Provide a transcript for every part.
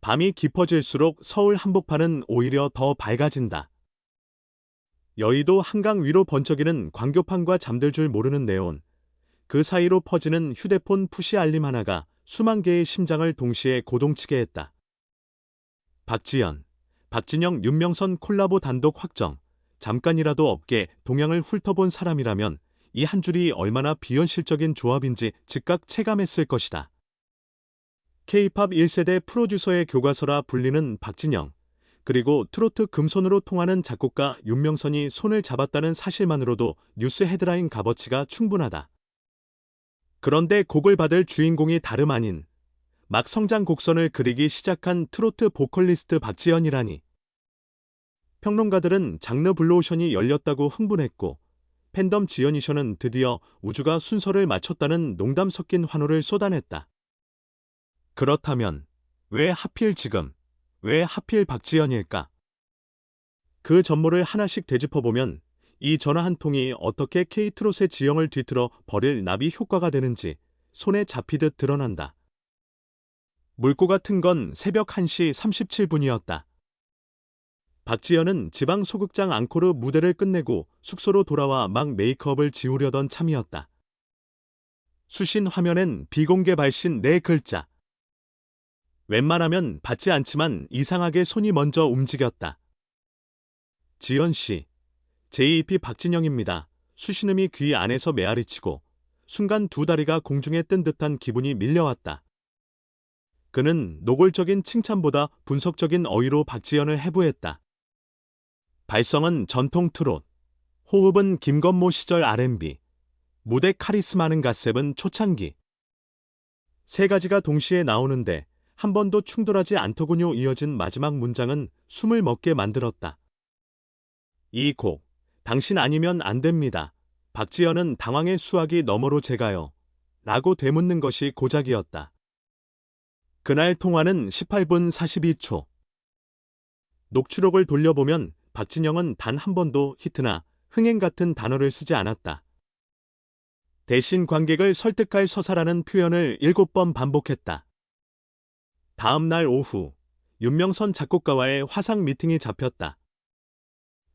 밤이 깊어질수록 서울 한복판은 오히려 더 밝아진다. 여의도 한강 위로 번쩍이는 광교판과 잠들 줄 모르는 네온. 그 사이로 퍼지는 휴대폰 푸시 알림 하나가 수만 개의 심장을 동시에 고동치게 했다. 박지연, 박진영, 윤명선 콜라보 단독 확정. 잠깐이라도 업계 동향을 훑어본 사람이라면 이 한 줄이 얼마나 비현실적인 조합인지 즉각 체감했을 것이다. K-팝 1세대 프로듀서의 교과서라 불리는 박진영, 그리고 트로트 금손으로 통하는 작곡가 윤명선이 손을 잡았다는 사실만으로도 뉴스 헤드라인 값어치가 충분하다. 그런데 곡을 받을 주인공이 다름 아닌 막 성장 곡선을 그리기 시작한 트로트 보컬리스트 박지연이라니. 평론가들은 장르 블루오션이 열렸다고 흥분했고 팬덤 지연이션은 드디어 우주가 순서를 맞췄다는 농담 섞인 환호를 쏟아냈다. 그렇다면 왜 하필 지금, 왜 하필 박지연일까? 그 전모를 하나씩 되짚어보면 이 전화 한 통이 어떻게 K트롯의 지형을 뒤틀어 버릴 나비 효과가 되는지 손에 잡히듯 드러난다. 물고 같은 건 새벽 1시 37분이었다. 박지연은 지방 소극장 앙코르 무대를 끝내고 숙소로 돌아와 막 메이크업을 지우려던 참이었다. 수신 화면엔 비공개 발신 네 글자. 웬만하면 받지 않지만 이상하게 손이 먼저 움직였다. 지연 씨, JEP 박진영입니다. 수신음이 귀 안에서 메아리치고 순간 두 다리가 공중에 뜬 듯한 기분이 밀려왔다. 그는 노골적인 칭찬보다 분석적인 어휘로 박지연을 해부했다. 발성은 전통 트롯, 호흡은 김건모 시절 R&B, 무대 카리스마는 갓셉은 초창기. 세 가지가 동시에 나오는데 한 번도 충돌하지 않더군요 이어진 마지막 문장은 숨을 먹게 만들었다. 이 곡, 당신 아니면 안 됩니다. 박지연은 당황의 수학이 너머로 제가요. 라고 되묻는 것이 고작이었다. 그날 통화는 18분 42초. 녹취록을 돌려보면 박진영은 단 한 번도 히트나 흥행 같은 단어를 쓰지 않았다. 대신 관객을 설득할 서사라는 표현을 7번 반복했다. 다음 날 오후, 윤명선 작곡가와의 화상 미팅이 잡혔다.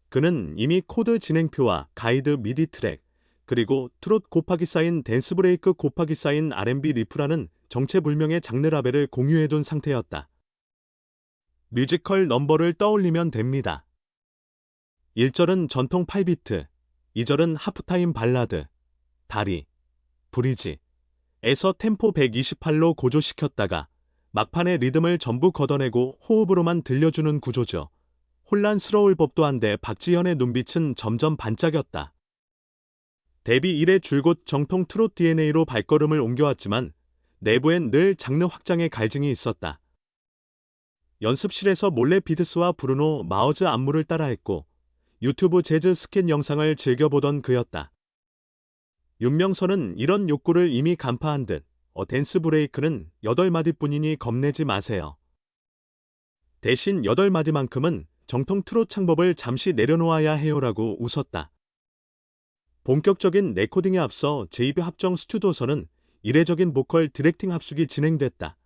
그는 이미 코드 진행표와 가이드 미디 트랙, 그리고 트롯 곱하기 쌓인 댄스 브레이크 곱하기 쌓인 R&B 리프라는 정체불명의 장르 라벨을 공유해둔 상태였다. 뮤지컬 넘버를 떠올리면 됩니다. 1절은 전통 8비트, 2절은 하프타임 발라드, 다리, 브리지, 에서 템포 128로 고조시켰다가 막판의 리듬을 전부 걷어내고 호흡으로만 들려주는 구조죠. 혼란스러울 법도 한데 박지현의 눈빛은 점점 반짝였다. 데뷔 이래 줄곧 정통 트롯 DNA로 발걸음을 옮겨왔지만 내부엔 늘 장르 확장의 갈증이 있었다. 연습실에서 몰래 비드스와 브루노 마어즈 안무를 따라했고 유튜브 재즈 스캔 영상을 즐겨보던 그였다. 윤명선은 이런 욕구를 이미 간파한 듯 어, 댄스 브레이크는 8마디뿐이니 겁내지 마세요. 대신 8마디만큼은 정통 트롯 창법을 잠시 내려놓아야 해요라고 웃었다. 본격적인 레코딩에 앞서 제이비 합정 스튜디오서는 이례적인 보컬 디렉팅 합숙이 진행됐다.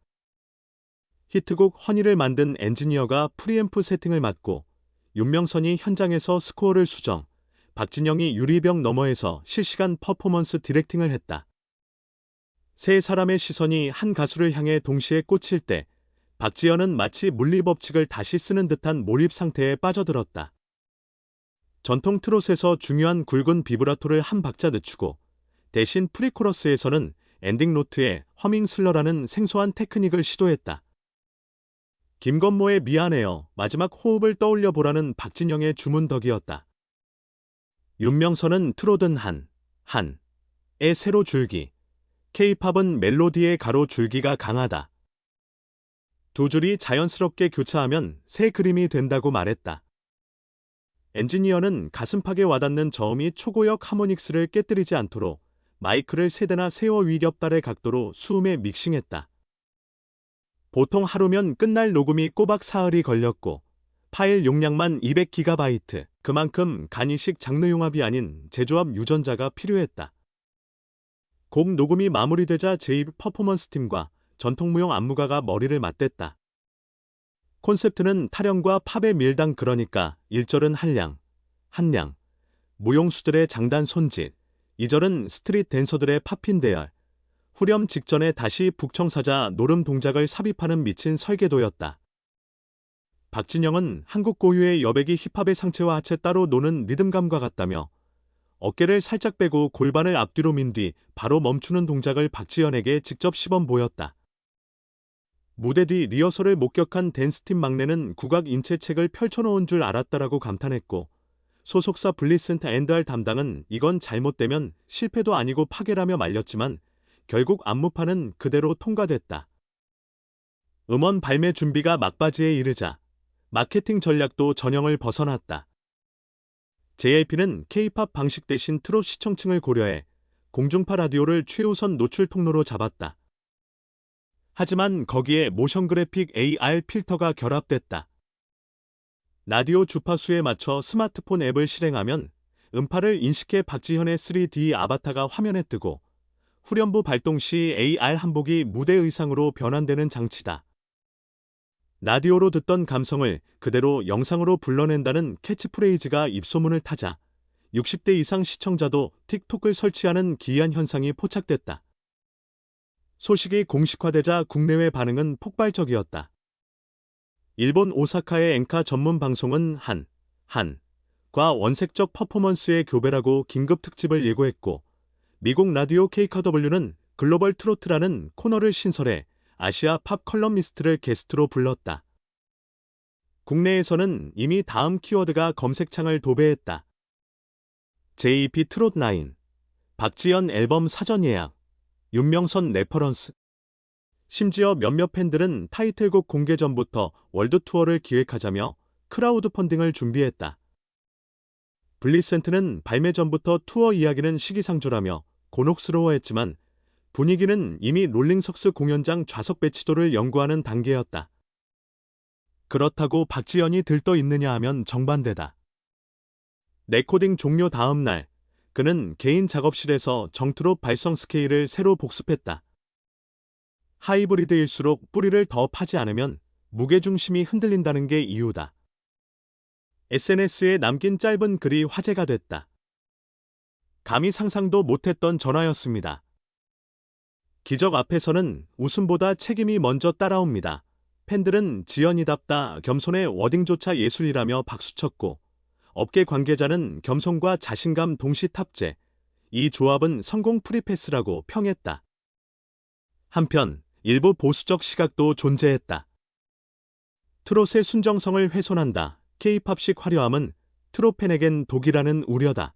히트곡 허니를 만든 엔지니어가 프리앰프 세팅을 맡고 윤명선이 현장에서 스코어를 수정, 박진영이 유리병 너머에서 실시간 퍼포먼스 디렉팅을 했다. 세 사람의 시선이 한 가수를 향해 동시에 꽂힐 때 박지연은 마치 물리법칙을 다시 쓰는 듯한 몰입 상태에 빠져들었다. 전통 트롯에서 중요한 굵은 비브라토를 한 박자 늦추고 대신 프리코러스에서는 엔딩 노트에 허밍 슬러라는 생소한 테크닉을 시도했다. 김건모의 미안해요 마지막 호흡을 떠올려 보라는 박진영의 주문덕이었다. 윤명선은 트롯은 한, 한, 의 세로 줄기, 케이팝은 멜로디의 가로 줄기가 강하다. 두 줄이 자연스럽게 교차하면 새 그림이 된다고 말했다. 엔지니어는 가슴팍에 와닿는 저음이 초고역 하모닉스를 깨뜨리지 않도록 마이크를 세 대나 세워 위겹달의 각도로 수음에 믹싱했다. 보통 하루면 끝날 녹음이 꼬박 사흘이 걸렸고 파일 용량만 200GB, 그만큼 간이식 장르 융합이 아닌 제조합 유전자가 필요했다. 곡 녹음이 마무리되자 제입 퍼포먼스 팀과 전통무용 안무가가 머리를 맞댔다. 콘셉트는 타령과 팝의 밀당 그러니까 1절은 한량, 한량, 무용수들의 장단 손짓, 2절은 스트릿 댄서들의 팝핀 대열, 후렴 직전에 다시 북청사자 노름 동작을 삽입하는 미친 설계도였다. 박진영은 한국 고유의 여백이 힙합의 상체와 하체 따로 노는 리듬감과 같다며 어깨를 살짝 빼고 골반을 앞뒤로 민 뒤 바로 멈추는 동작을 박지현에게 직접 시범 보였다. 무대 뒤 리허설을 목격한 댄스팀 막내는 국악 인체책을 펼쳐놓은 줄 알았다라고 감탄했고 소속사 블리센트 앤드알 담당은 이건 잘못되면 실패도 아니고 파괴라며 말렸지만 결국 안무판은 그대로 통과됐다. 음원 발매 준비가 막바지에 이르자 마케팅 전략도 전형을 벗어났다. JYP는 K-팝 방식 대신 트롯 시청층을 고려해 공중파 라디오를 최우선 노출 통로로 잡았다. 하지만 거기에 모션 그래픽 AR 필터가 결합됐다. 라디오 주파수에 맞춰 스마트폰 앱을 실행하면 음파를 인식해 박지현의 3D 아바타가 화면에 뜨고 후렴부 발동 시 AR 한복이 무대 의상으로 변환되는 장치다. 라디오로 듣던 감성을 그대로 영상으로 불러낸다는 캐치프레이즈가 입소문을 타자 60대 이상 시청자도 틱톡을 설치하는 기이한 현상이 포착됐다. 소식이 공식화되자 국내외 반응은 폭발적이었다. 일본 오사카의 엔카 전문 방송은 한, 한, 과 원색적 퍼포먼스의 교배라고 긴급 특집을 예고했고, 미국 라디오 KKW는 글로벌 트로트라는 코너를 신설해 아시아 팝 컬럼니스트를 게스트로 불렀다. 국내에서는 이미 다음 키워드가 검색창을 도배했다. JP 트롯9, 박지연 앨범 사전 예약, 윤명선 레퍼런스. 심지어 몇몇 팬들은 타이틀곡 공개 전부터 월드 투어를 기획하자며 크라우드 펀딩을 준비했다. 블리센트는 발매 전부터 투어 이야기는 시기상조라며 곤혹스러워했지만 분위기는 이미 롤링석스 공연장 좌석 배치도를 연구하는 단계였다. 그렇다고 박지연이 들떠 있느냐 하면 정반대다. 레코딩 종료 다음 날, 그는 개인 작업실에서 정트롯 발성 스케일을 새로 복습했다. 하이브리드일수록 뿌리를 더 파지 않으면 무게중심이 흔들린다는 게 이유다. SNS에 남긴 짧은 글이 화제가 됐다. 감히 상상도 못했던 전화였습니다. 기적 앞에서는 웃음보다 책임이 먼저 따라옵니다. 팬들은 지연이답다 겸손의 워딩조차 예술이라며 박수쳤고 업계 관계자는 겸손과 자신감 동시 탑재. 이 조합은 성공 프리패스라고 평했다. 한편 일부 보수적 시각도 존재했다. 트롯의 순정성을 훼손한다. K-팝식 화려함은 트롯팬에겐 독이라는 우려다.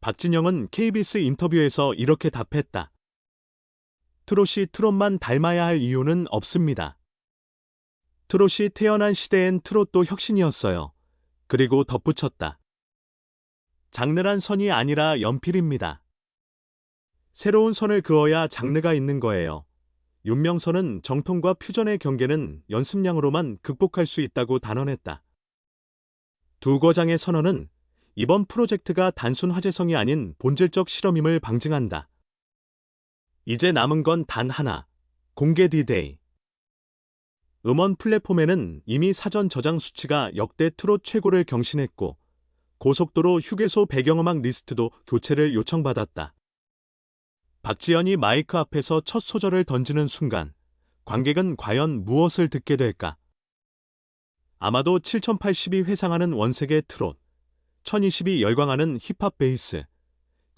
박진영은 KBS 인터뷰에서 이렇게 답했다. 트롯이 트롯만 닮아야 할 이유는 없습니다. 트롯이 태어난 시대엔 트롯도 혁신이었어요. 그리고 덧붙였다. 장르란 선이 아니라 연필입니다. 새로운 선을 그어야 장르가 있는 거예요. 윤명선은 정통과 퓨전의 경계는 연습량으로만 극복할 수 있다고 단언했다. 두 거장의 선언은 이번 프로젝트가 단순 화제성이 아닌 본질적 실험임을 방증한다. 이제 남은 건 단 하나. 공개 디데이. 음원 플랫폼에는 이미 사전 저장 수치가 역대 트롯 최고를 경신했고 고속도로 휴게소 배경음악 리스트도 교체를 요청받았다. 박지연이 마이크 앞에서 첫 소절을 던지는 순간 관객은 과연 무엇을 듣게 될까? 아마도 7080이 회상하는 원색의 트롯, 1020이 열광하는 힙합 베이스,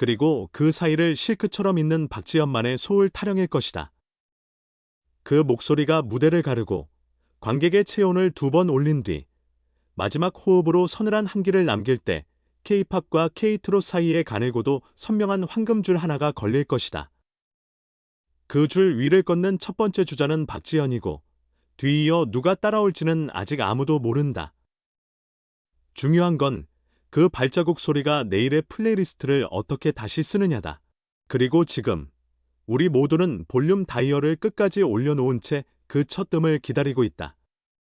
그리고 그 사이를 실크처럼 잇는 박지연만의 소울 타령일 것이다. 그 목소리가 무대를 가르고 관객의 체온을 두 번 올린 뒤 마지막 호흡으로 서늘한 한기를 남길 때 K-팝과 K-트롯 사이의 가늘고도 선명한 황금줄 하나가 걸릴 것이다. 그 줄 위를 걷는 첫 번째 주자는 박지연이고 뒤이어 누가 따라올지는 아직 아무도 모른다. 중요한 건 그 발자국 소리가 내일의 플레이리스트를 어떻게 다시 쓰느냐다. 그리고 지금 우리 모두는 볼륨 다이얼을 끝까지 올려놓은 채 그 첫 뜸을 기다리고 있다.